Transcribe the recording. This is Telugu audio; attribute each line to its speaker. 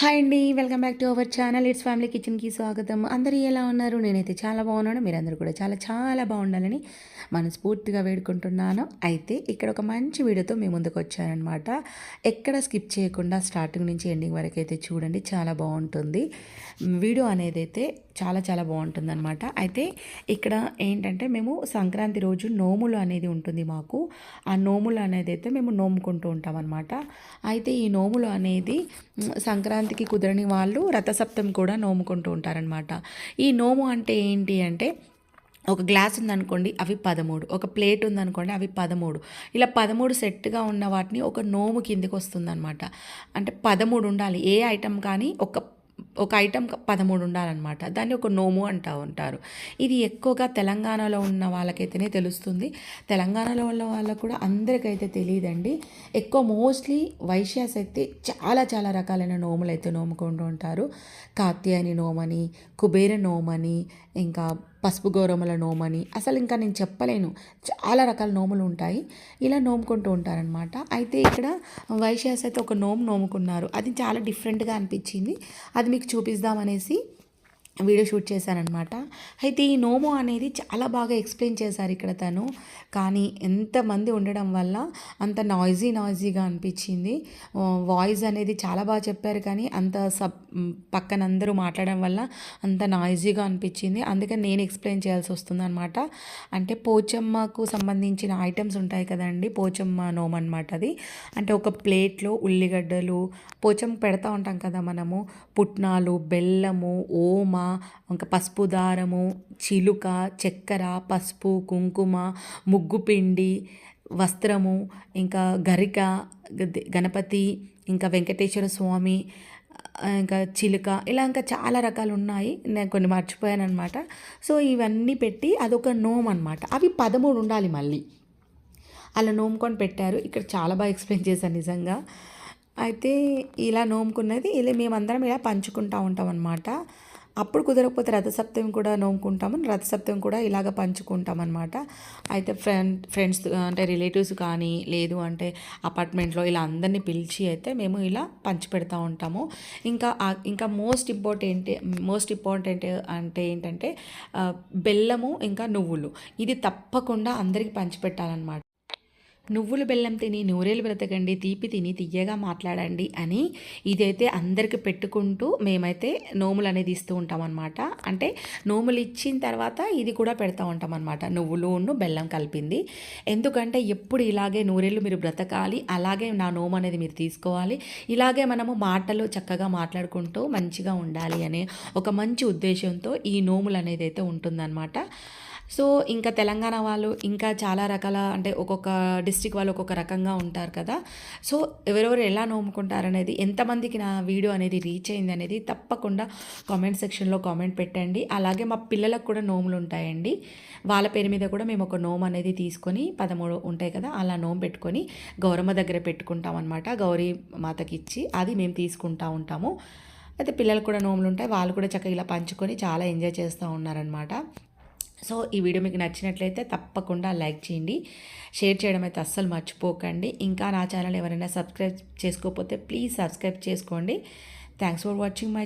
Speaker 1: హాయ్ అండి welcome back to our channel. It's family కిచెన్కి స్వాగతం. అందరూ ఎలా ఉన్నారు? నేనైతే చాలా బాగున్నాను. మీరందరూ కూడా చాలా చాలా బాగుండాలని మనస్ఫూర్తిగా వేడుకుంటున్నాను. అయితే ఇక్కడ ఒక మంచి వీడియోతో మీ ముందుకు వచ్చానమాట ఎక్కడ స్కిప్ చేయకుండా స్టార్టింగ్ నుంచి ఎండింగ్ వరకు అయితే చూడండి. చాలా బాగుంటుంది. వీడియో అనేది అయితే చాలా చాలా బాగుంటుంది అనమాట అయితే ఇక్కడ ఏంటంటే మేము సంక్రాంతి రోజు నోములు అనేది ఉంటుంది మాకు. ఆ నోములు అనేది అయితే మేము నోముకుంటూ ఉంటాం అనమాట అయితే ఈ నోములు అనేది సంక్రాంతికి కుదరని వాళ్ళు రథసప్తం కూడా నోముకుంటూ ఉంటారనమాట ఈ నోము అంటే ఏంటి అంటే ఒక గ్లాస్ ఉందనుకోండి అవి పదమూడు. ఒక ప్లేట్ ఉందనుకోండి అవి పదమూడు. ఇలా పదమూడు సెట్గా ఉన్న వాటిని ఒక నోము కిందికి వస్తుందన్నమాట అంటే పదమూడు ఉండాలి. ఏ ఐటెం కానీ ఒక ఒక ఐటెం పదమూడు ఉండాలన్నమాట. దాన్ని ఒక నోము అంటూ ఉంటారు. ఇది ఎక్కువగా తెలంగాణలో ఉన్న వాళ్ళకైతేనే తెలుస్తుంది. తెలంగాణలో ఉన్న వాళ్ళకు కూడా అందరికైతే తెలియదండి. ఎక్కువ మోస్ట్లీ వైశ్యాస్ అయితే చాలా చాలా రకాలైన నోములు అయితే నోముకుంటూ ఉంటారు. కాత్యాయని నోమని కుబేర నోమని ఇంకా పసుపు గౌరమ్మల నోమని. అసలు ఇంకా నేను చెప్పలేను. చాలా రకాల నోములు ఉంటాయి. ఇలా నోముకుంటూ ఉంటారనమాట అయితే ఇక్కడ వైశ్యాస్ అయితే ఒక నోము నోముకున్నారు. అది చాలా డిఫరెంట్గా అనిపించింది. అది మీకు చూపిద్దామనేసి వీడియో షూట్ చేశానమాట అయితే ఈ నోమో అనేది చాలా బాగా ఎక్స్ప్లెయిన్ చేశారు ఇక్కడ తను. కానీ ఎంతమంది ఉండడం వల్ల అంత నాయిజీ నాయిజీగా అనిపించింది. వాయిస్ అనేది చాలా బాగా చెప్పారు కానీ అంత సబ్ పక్కన అందరూ మాట్లాడడం వల్ల అంత నాయిజీగా అనిపించింది. అందుకని నేను ఎక్స్ప్లెయిన్ చేయాల్సి వస్తుంది అనమాట అంటే పోచమ్మకు సంబంధించిన ఐటమ్స్ ఉంటాయి కదండి పోచమ్మ నోమ అనమాట అది. అంటే ఒక ప్లేట్లో ఉల్లిగడ్డలు పోచమ్మ పెడతా ఉంటాం కదా మనము పుట్నాలు బెల్లము ఓమ ఇంకా పసుపు దారము చిలుక చక్కెర పసుపు కుంకుమ ముగ్గు పిండి వస్త్రము ఇంకా గరిక గణపతి ఇంకా వెంకటేశ్వర స్వామి ఇంకా చిలుక ఇలా ఇంకా చాలా రకాలు ఉన్నాయి. నేను కొన్ని మర్చిపోయాను అనమాట సో ఇవన్నీ పెట్టి అదొక నోమ్ అనమాట అవి పదమూడు ఉండాలి మళ్ళీ. అలా నోముకొని పెట్టారు. ఇక్కడ చాలా బాగా ఎక్స్ప్లెయిన్ చేశాను నిజంగా. అయితే ఇలా నోముకున్నది ఇలా మేమందరం ఇలా పంచుకుంటూ ఉంటాం అనమాట అప్పుడు కుదరకపోతే రథసప్తమి కూడా నోముకుంటాము రథసప్తమి కూడా ఇలాగ పంచుకుంటాం అనమాట అయితే ఫ్రెండ్ ఫ్రెండ్స్ అంటే రిలేటివ్స్ కానీ లేదు అంటే అపార్ట్మెంట్లో ఇలా అందరినీ పిలిచి అయితే మేము ఇలా పంచిపెడతా ఉంటాము. ఇంకా ఇంకా మోస్ట్ ఇంపార్టెంట్ మోస్ట్ ఇంపార్టెంట్ అంటే ఏంటంటే బెల్లము ఇంకా నువ్వులు. ఇది తప్పకుండా అందరికీ పంచిపెట్టాలన్నమాట. నువ్వులు బెల్లం తిని నూరేలు బ్రతకండి తీపి తిని తియ్యగా మాట్లాడండి అని ఇదైతే అందరికి పెట్టుకుంటూ మేమైతే నోములు అనేది ఇస్తూ ఉంటాం అనమాట అంటే నోములు ఇచ్చిన తర్వాత ఇది కూడా పెడతా ఉంటాం అనమాట నువ్వులు ఉన్ను బెల్లం కలిపింది. ఎందుకంటే ఎప్పుడు ఇలాగే నూరేళ్ళు మీరు బ్రతకాలి అలాగే నా నోము అనేది మీరు తీసుకోవాలి ఇలాగే మనము మాటలు చక్కగా మాట్లాడుకుంటూ మంచిగా ఉండాలి అనే ఒక మంచి ఉద్దేశంతో ఈ నోములు అనేది అయితే ఉంటుందన్నమాట. సో ఇంకా తెలంగాణ వాళ్ళు ఇంకా చాలా రకాల అంటే ఒక్కొక్క డిస్టిక్ వాళ్ళు ఒక్కొక్క రకంగా ఉంటారు కదా. సో ఎవరెవరు ఎలా నోముకుంటారనేది ఎంతమందికి నా వీడియో అనేది రీచ్ అయింది అనేది తప్పకుండా కామెంట్ సెక్షన్లో కామెంట్ పెట్టండి. అలాగే మా పిల్లలకు కూడా నోములు ఉంటాయండి. వాళ్ళ పేరు మీద కూడా మేము ఒక నోము అనేది తీసుకొని పదమూడు ఉంటాయి కదా అలా నోము పెట్టుకొని గౌరమ్మ దగ్గర పెట్టుకుంటాం అనమాట గౌరీ మాతకి ఇచ్చి అది మేము తీసుకుంటా ఉంటాము. అయితే పిల్లలు కూడా నోములు ఉంటాయి వాళ్ళు కూడా చక్కగా ఇలా పంచుకొని చాలా ఎంజాయ్ చేస్తూ ఉన్నారనమాట సో ఈ వీడియో మీకు నచ్చినట్లయితే తప్పకుండా లైక్ చేయండి. షేర్ చేయడం అయితే అస్సలు మర్చిపోకండి. ఇంకా నా ఛానల్ ఎవరైనా సబ్స్క్రైబ్ చేసుకోకపోతే ప్లీజ్ సబ్స్క్రైబ్ చేసుకోండి. Thanks for watching my